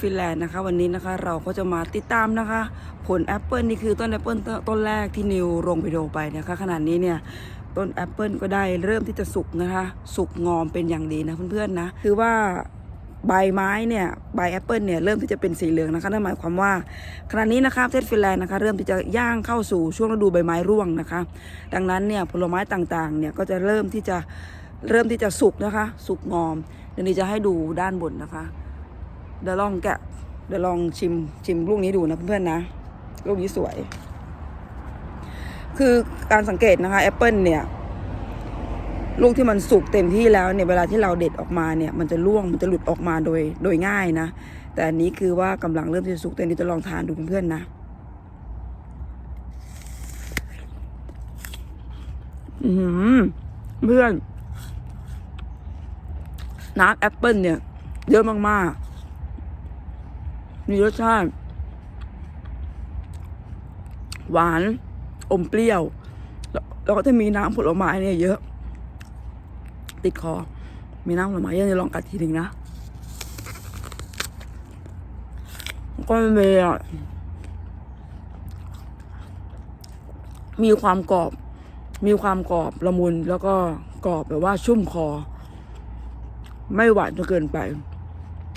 ฟินแลนด์นะคะวันนี้นะคะเราก็จะมาติดตามนะคะ ผลแอปเปิลนี่คือต้นแอปเปิลต้นแรกที่นิวลงวิดีโอไปนะคะขณะนี้เนี่ยต้นแอปเปิลก็ได้เริ่มที่จะสุกนะคะสุกงอมเป็นอย่างดีนะเพื่อนๆนะคือว่าใบไม้เนี่ยใบแอปเปิลเนี่ยเริ่มที่จะเป็นสีเหลืองนะคะนั่นหมายความว่าขณะนี้นะคะประเทศฟินแลนด์นะคะเริ่มที่จะย่างเข้าสู่ช่วงฤดูใบไม้ร่วงนะคะ ดังนั้นเนี่ยผลไม้ต่างๆเนี่ยก็จะเริ่มที่จะเริ่มที่จะสุกนะคะ สุกงอมเดี๋ยวนี้จะให้ดูด้านบนนะคะ เดี๋ยวลองแกะ เดี๋ยวลองชิมชิมลูกนี้ดูนะเพื่อนๆนะ ลูกนี้สวย คือการสังเกตนะคะแอปเปิลเนี่ย ลูกที่มันสุกเต็มที่แล้วเนี่ยเวลาที่เราเด็ดออกมาเนี่ย มันจะร่วงมันจะหลุดออกมาโดยโดยง่ายนะ แต่อันนี้คือว่ากำลังเริ่มที่จะสุกเต็มที่จะลองทานดูเพื่อนๆนะอือหือเพื่อนน้ำแอปเปิลเนี่ย เยอะมากๆ มีรสชาติ หวาน อมเปรี้ยว แล้วก็จะมีน้ำผลไม้เนี่ยเยอะ ติดคอ มีน้ำผลไม้เยอะเดี๋ยวลองกัดทีหนึ่งนะ ก็มีมีความกรอบ มีความกรอบละมุนแล้วก็กรอบแบบว่าชุ่มคอ ไม่หวานจนเกินไป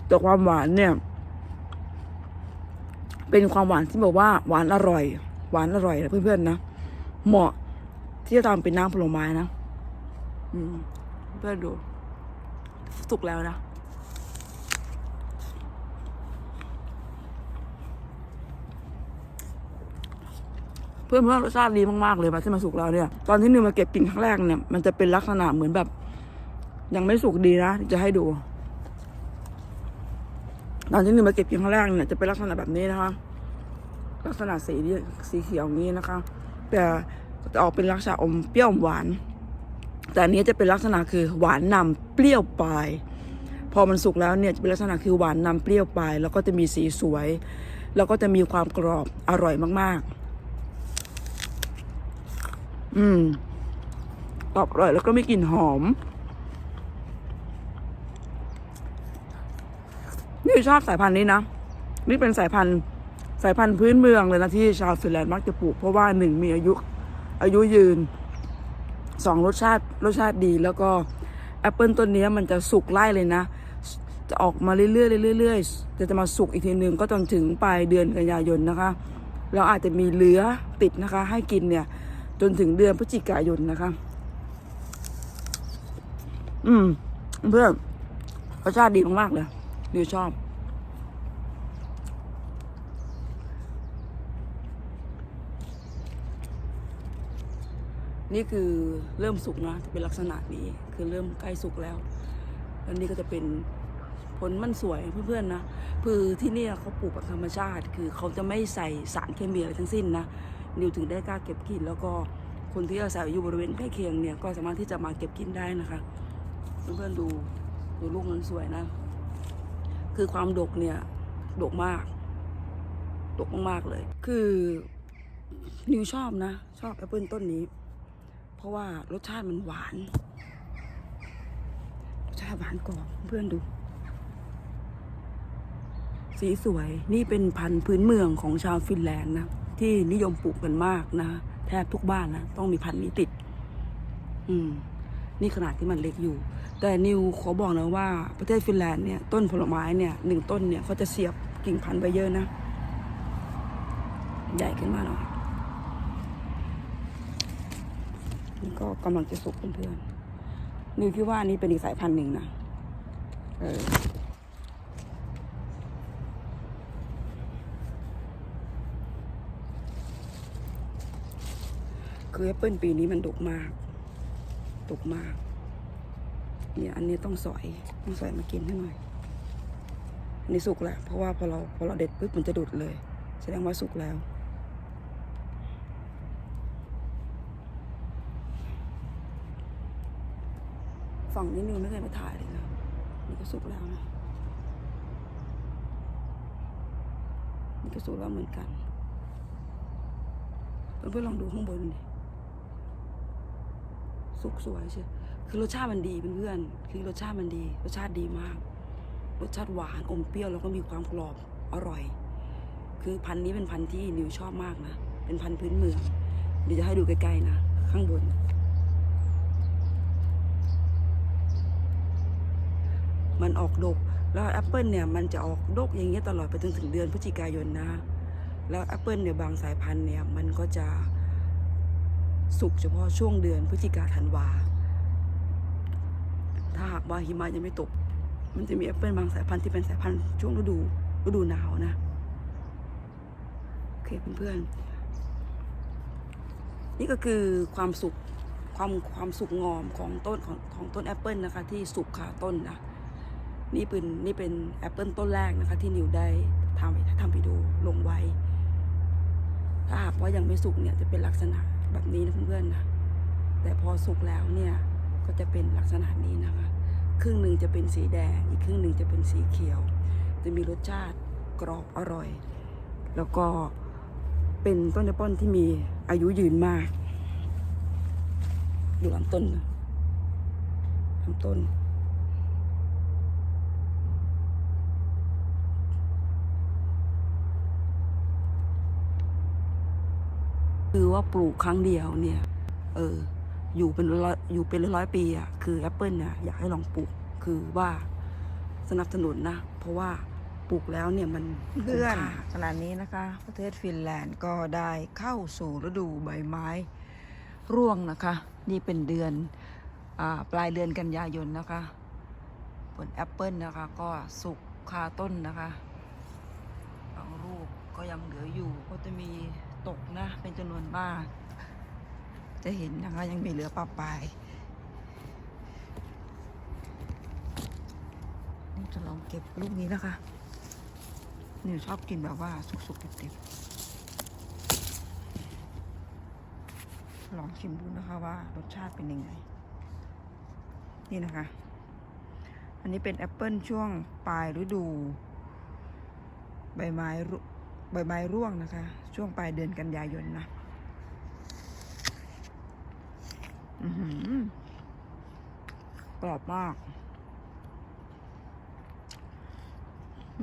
แต่ความหวานเนี่ย เป็นความหวานที่แบบว่าหวานอร่อย หวานอร่อยนะเพื่อนๆนะเหมาะที่จะทำเป็นน้ำผลไม้นะเพื่อนดูสุกแล้วนะเพื่อนเพื่อนรสชาติดีมากๆเลยมาที่มาสุกแล้วเนี่ย ตอนที่นิวมาเก็บกินครั้งแรกเนี่ยมันจะเป็นลักษณะเหมือนแบบ ยังไม่สุกดีนะจะให้ดู ตอนที่นิวมาเก็บกินครั้งแรกเนี่ยจะเป็นลักษณะแบบนี้นะคะ ลักษณะสีดีสีเขียวอย่างนี้นะคะแต่จะออกเป็นลักษณะอมเปรี้ยวอมหวาน แต่อันนี้จะเป็นลักษณะคือหวานนำเปรี้ยวปลาย พอมันสุกแล้วเนี่ยจะเป็นลักษณะคือหวานนำเปรี้ยวปลาย แล้วก็จะมีสีสวย แล้วก็จะมีความกรอบอร่อยมาก ๆ อืมกรอบอร่อยแล้วก็มีกลิ่นหอม นี่ชอบสายพันธุ์นี้นะ นี่เป็นสายพันธุ์สายพันธุ์พื้นเมืองเลยนะที่ชาวฟินแลนด์มักจะปลูก เพราะว่าหนึ่งมีอายุอายุยืนสองรสชาติรสชาติดีแล้วก็แอปเปิลต้นนี้มันจะสุกไล่เลยนะ จะออกมาเรื่อยๆเรื่อยๆเรื่อยจะจะมาสุกอีกทีหนึ่งก็จนถึงปลายเดือนกันยายนนะคะแล้วอาจจะมีเหลือติดนะคะ ให้กินเนี่ย จนถึงเดือนพฤศจิกายนนะคะ อืม เพื่อนรสชาติดีมากๆเลย ดิวชอบ นี่คือเริ่มสุกนะจะเป็นลักษณะนี้ คือเริ่มใกล้สุกแล้ว แล้วนี่ก็จะเป็นผลมันสวยเพื่อนๆนะคือที่นี่เขาปลูกแบบธรรมชาติ คือเขาจะไม่ใส่สารเคมีอะไรทั้งสิ้นนะนิวถึงได้กล้าเก็บกิน แล้วก็คนที่อาศัยอยู่บริเวณใกล้เคียงเนี่ยก็สามารถที่จะมาเก็บกินได้นะคะ เพื่อนๆดูดูลูกมันสวยนะ คือความดกเนี่ยดกมาก ดกมากๆเลย คือนิวชอบนะ ชอบแอปเปิลต้นนี้ เพราะว่ารสชาติมันหวาน รสชาติหวานกรอบเพื่อนดู สีสวยนี่เป็นพันธุ์พื้นเมืองของชาวฟินแลนด์นะ ที่นิยมปลูกกันมากนะ แทบทุกบ้านนะ ต้องมีพันธุ์นี้ติด อืม นี่ขนาดที่มันเล็กอยู่ แต่นิวขอบอกนะว่าประเทศฟินแลนด์เนี่ยต้นผลไม้เนี่ยหนึ่งต้นเนี่ยเขาจะเสียบกิ่งพันธุ์ไปเยอะนะ ใหญ่ขึ้นมาหน่อยนี่ก็กำลังจะสุกเพื่อนๆนิวคิดว่าอันนี้เป็นอีกสายพันธุ์หนึ่งนะเออคือแอปเปิลปีนี้มันดกมาก ดกมาก เนี่ยอันนี้ต้องสอยต้องสอยมากินให้หน่อยอันนี้สุกแล้ว เพราะว่าพอเราพอเราเด็ดปุ๊บมันจะดุดเลย แสดงว่าสุกแล้วฝั่งนี้นิวไม่เคยมาถ่ายเลยนะนี่ก็สุกแล้วนะนี่ก็สุกแล้วเหมือนกันเพื่อนๆลองดูข้างบนดิ สุกสวยใช่คือรสชาติมันดีเพื่อนๆคือรสชาติมันดี รสชาติดีมาก รสชาติหวานอมเปรี้ยวแล้วก็มีความกรอบอร่อย คือพันธุ์นี้เป็นพันธุ์ที่นิวชอบมากนะ เป็นพันธุ์พื้นเมืองเดี๋ยวจะให้ดูใกล้ๆนะ ข้างบน มันออกดก แล้วแอปเปิลเนี่ยมันจะออกดกอย่างเงี้ยตลอดไปจนถึงเดือนพฤศจิกายนนะ แล้วแอปเปิลเนี่ยบางสายพันธุ์เนี่ยมันก็จะ สุกเฉพาะช่วงเดือนพฤศจิกาธันวา ถ้าหากว่าหิมะยังไม่ตก มันจะมีแอปเปิลบางสายพันธุ์ที่เป็นสายพันธุ์ช่วงฤดูฤดูหนาวนะ โอเคเพื่อนๆ นี่ก็คือความสุกความความสุกงอมของต้นของของต้นแอปเปิลนะคะ ที่สุกคาต้นนะ นี่เป็นนี่เป็นแอปเปิลต้นแรกนะคะ ที่นิวได้ทำทำวิดีโอลงไว้ ถ้าหากว่ายังไม่สุกเนี่ยจะเป็นลักษณะ แบบนี้นะเพื่อนๆนะแต่พอสุกแล้วเนี่ยก็จะเป็นลักษณะนี้นะคะ ครึ่งหนึ่งจะเป็นสีแดง อีกครึ่งหนึ่งจะเป็นสีเขียว จะมีรสชาติกรอบอร่อย แล้วก็เป็นต้นแอปเปิลที่มีอายุยืนมาก ดูลำต้นนะลำต้น คือว่าปลูกครั้งเดียวเนี่ย เออ อยู่เป็นร้อยอยู่เป็นร้อยๆปีอะคือแอปเปิลเนี่ยอยากให้ลองปลูกคือว่าสนับสนุนนะ เพราะว่าปลูกแล้วเนี่ยมันเพื่อนคุ้มค่าขณะนี้นะคะ ประเทศฟินแลนด์ก็ได้เข้าสู่ฤดูใบไม้ ร่วงนะคะ นี่เป็นเดือนอาปลายเดือนกันยายนนะคะ ผลแอปเปิลนะคะ ก็สุกคาต้นนะคะบางลูกก็ยังเหลืออยู่ก็จะมี ตกนะ เป็นจำนวนมาก จะเห็นนะคะยังมีเหลือปลาปลายนี่จะลองเก็บลูกนี้นะคะ นี่ชอบกินแบบว่าสุกๆเดิบๆลองชิมดูนะคะว่ารสชาติเป็นยังไง นี่นะคะ อันนี้เป็นแอปเปิลช่วงปลายฤดู ใบไม้ ใบไม้ร่วงนะคะ ช่วงปลายเดือนกันยายนนะกรอบมาก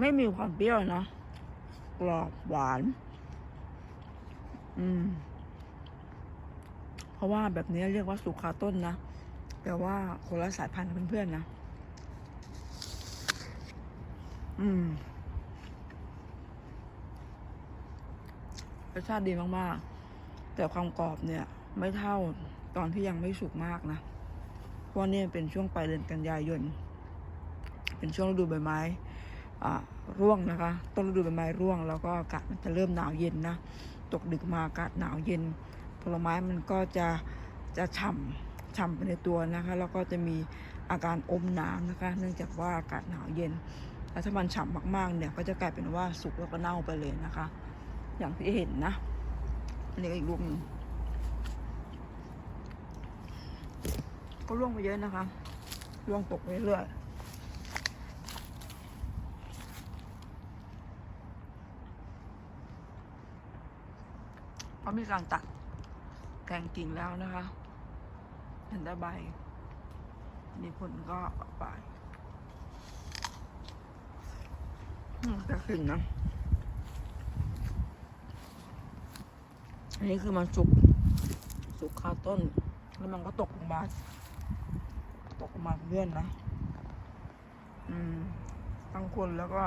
ไม่มีความเปรี้ยวนะกรอบหวาน อืม เพราะว่าแบบนี้เรียกว่าสุกคาต้นนะ แต่ว่าคนละสายพันธุ์เพื่อนๆนะ อืม สชาติดีมากๆ แต่ความกรอบเนี่ยไม่เท่าตอนที่ยังไม่สุกมากนะ เพราะนี่เป็นช่วงปลายเดือนกันยายน เป็นช่วงฤดูใบไม้ร่วงนะคะ ต้นฤดูใบไม้ร่วง แล้วก็อากาศมันจะเริ่มหนาวเย็นนะ ตกดึกมาอากาศหนาวเย็น ผลไม้มันก็จะจะฉ่ำฉ่ำไปในตัวนะคะ แล้วก็จะมีอาการอมน้ำนะคะ เนื่องจากว่าอากาศหนาวเย็น แล้วถ้ามันฉ่ำมากๆเนี่ย ก็จะกลายเป็นว่าสุกแล้วก็เน่าไปเลยนะคะ อย่างที่เห็นนะนนี้ก็อีกลูกหนึงก็ร่วงไปเยอะนะคะร่วงตกไปเรื่อยๆเขาะมีการตัดแกงกิ่งแล้วนะคะเห็นได้ใบมีผลก็ไปอืมแต่กลิ่นนะ อันนี้คือมันสุก สุกคาต้น แล้วมันก็ตกลงมา ตกลงมาเลื่อนนะ อืมทั้งคนแล้วก็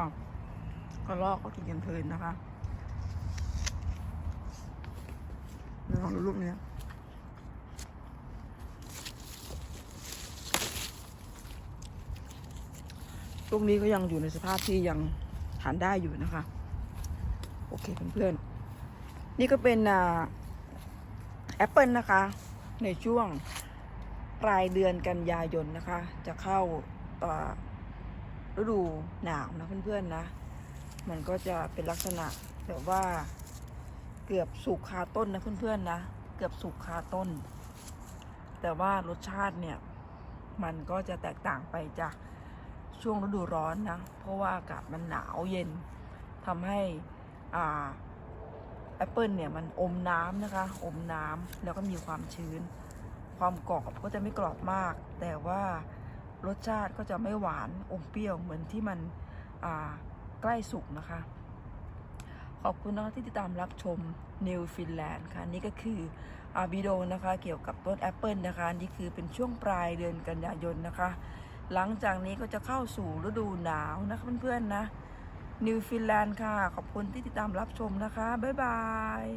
กระรอกก็กินกันเพลินนะคะลองดูรูปเนี้ยลูกนี้ก็ยังอยู่ในสภาพที่ยังทานได้อยู่นะคะ โอเคเพื่อนๆ นี่ก็เป็นแอปเปิลนะคะ ในช่วงปลายเดือนกันยายนนะคะ จะเข้าอ่าฤดูหนาวนะเพื่อนๆนะ มันก็จะเป็นลักษณะแบบว่าเกือบสุกคาต้นนะเพื่อนๆนะ เกือบสุกคาต้น แต่ว่ารสชาติเนี่ย มันก็จะแตกต่างไปจากช่วงฤดูร้อนนะ เพราะว่าอากาศมันหนาวเย็นทำให้อ่า แอปเปิลเนี่ยมันอมน้ำนะคะ อมน้ำแล้วก็มีความชื้น ความกรอบก็จะไม่กรอบมาก แต่ว่ารสชาติก็จะไม่หวานอมเปรี้ยวเหมือนที่มันใกล้สุกนะคะ ขอบคุณนะคะที่ติดตามรับชมนิวฟินแลนด์ค่ะนี่ก็คืออาวิดีโอนะคะเกี่ยวกับต้นแอปเปิลนะคะนี่คือเป็นช่วงปลายเดือนกันยายนนะคะ หลังจากนี้ก็จะเข้าสู่ฤดูหนาวนะคะเพื่อนๆนะ นิวฟินแลนด์ค่ะ ขอบคุณที่ติดตามรับชมนะคะ บ๊ายบาย